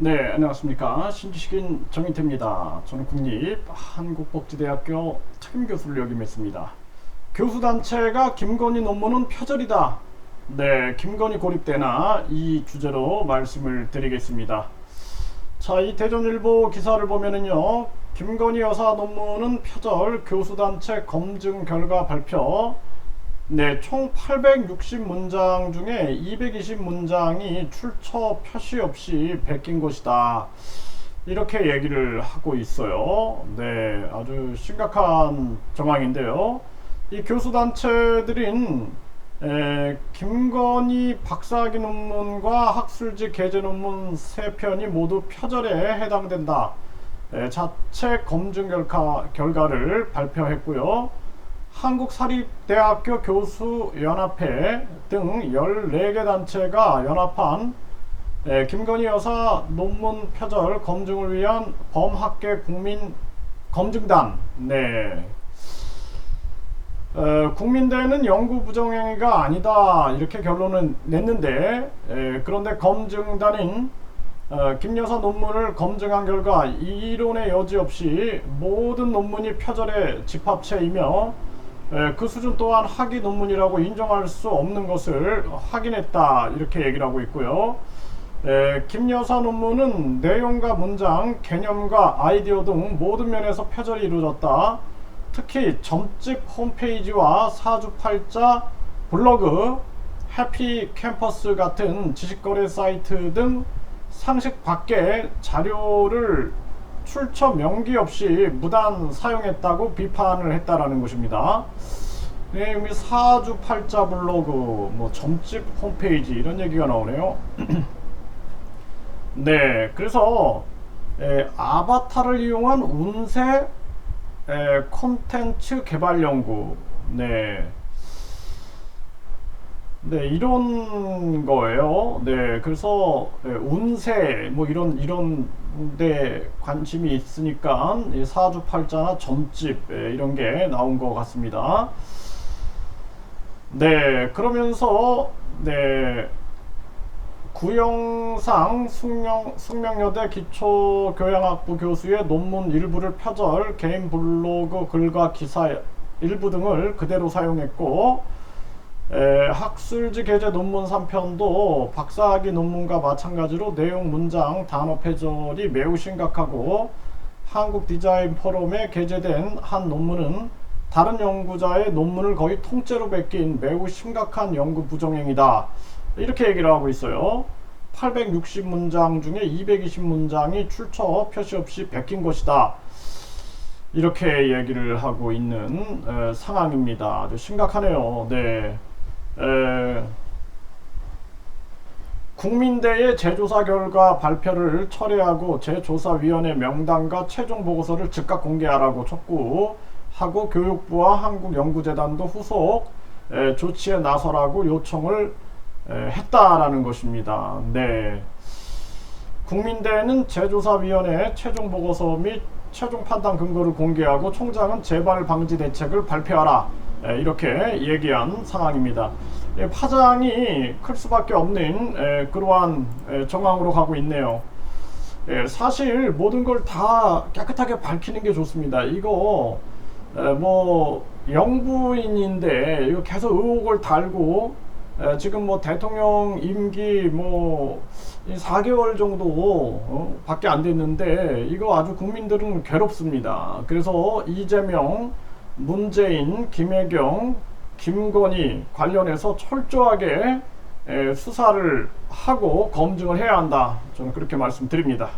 네, 안녕하십니까. 신지식인 정인태입니다. 저는 국립 한국복지대학교 책임교수를 역임했습니다. 교수단체가 김건희 논문은 표절이다. 네, 김건희 고립되나 이 주제로 말씀을 드리겠습니다. 자, 이 대전일보 기사를 보면은요, 김건희 여사 논문은 표절, 교수단체 검증 결과 발표, 네, 총 860문장 중에 220문장이 출처 표시 없이 베낀 것이다. 이렇게 얘기를 하고 있어요. 네, 아주 심각한 정황인데요. 이 교수단체들인 에, 김건희 박사학위 논문과 학술지 게재 논문 세 편이 모두 표절에 해당된다. 에, 자체 검증 결과, 결과를 발표했고요. 한국사립대학교 교수연합회 등 14개 단체가 연합한 에, 김건희 여사 논문 표절 검증을 위한 범학계 국민 검증단 네. 어, 국민대는 연구 부정행위가 아니다 이렇게 결론을 냈는데 에, 그런데 검증단인 어, 김 여사 논문을 검증한 결과 이론의 여지 없이 모든 논문이 표절의 집합체이며 에, 그 수준 또한 학위 논문이라고 인정할 수 없는 것을 확인했다 이렇게 얘기를 하고 있고요. 에, 김 여사 논문은 내용과 문장, 개념과 아이디어 등 모든 면에서 표절이 이루어졌다. 특히 점집 홈페이지와 사주팔자, 블로그, 해피 캠퍼스 같은 지식거래 사이트 등 상식 밖의 자료를 출처 명기 없이 무단 사용했다고 비판을 했다라는 것입니다. 네, 여기 사주 팔자 블로그, 뭐 점집 홈페이지 이런 얘기가 나오네요. 네, 그래서 에, 아바타를 이용한 운세 에, 콘텐츠 개발 연구, 네, 네 이런 거예요. 네, 그래서 에, 운세 뭐 이런 이런 데 관심이 있으니까 이 사주팔자나 점집 에, 이런 게 나온 것 같습니다. 네, 그러면서 네. 구영상 숙명, 숙명여대 기초교양학부 교수의 논문 일부를 표절, 개인 블로그 글과 기사 일부 등을 그대로 사용했고, 에, 학술지 게재 논문 3편도 박사학위 논문과 마찬가지로 내용 문장 단어 표절이 매우 심각하고 한국 디자인 포럼에 게재된 한 논문은 다른 연구자의 논문을 거의 통째로 베낀 매우 심각한 연구 부정행위다. 이렇게 얘기를 하고 있어요. 860문장 중에 220문장이 출처 표시 없이 베낀 것이다. 이렇게 얘기를 하고 있는 에, 상황입니다. 아주 심각하네요. 네. 에, 국민대의 재조사 결과 발표를 철회하고 재조사위원회 명단과 최종 보고서를 즉각 공개하라고 촉구하고 교육부와 한국연구재단도 후속 에, 조치에 나서라고 요청을 에, 했다라는 것입니다. 네. 국민대는 재조사위원회 최종 보고서 및 최종 판단 근거를 공개하고 총장은 재발 방지 대책을 발표하라. 에, 이렇게 얘기한 상황입니다. 예, 파장이 클 수밖에 없는 에, 그러한 에, 정황으로 가고 있네요. 예, 사실 모든 걸 다 깨끗하게 밝히는 게 좋습니다. 이거 에, 뭐 영부인인데 이거 계속 의혹을 달고 에, 지금 뭐 대통령 임기 뭐 4개월 정도 어, 밖에 안 됐는데 이거 아주 국민들은 괴롭습니다. 그래서 이재명, 문재인, 김혜경, 김건희 관련해서 철저하게 에, 수사를 하고 검증을 해야 한다. 저는 그렇게 말씀드립니다.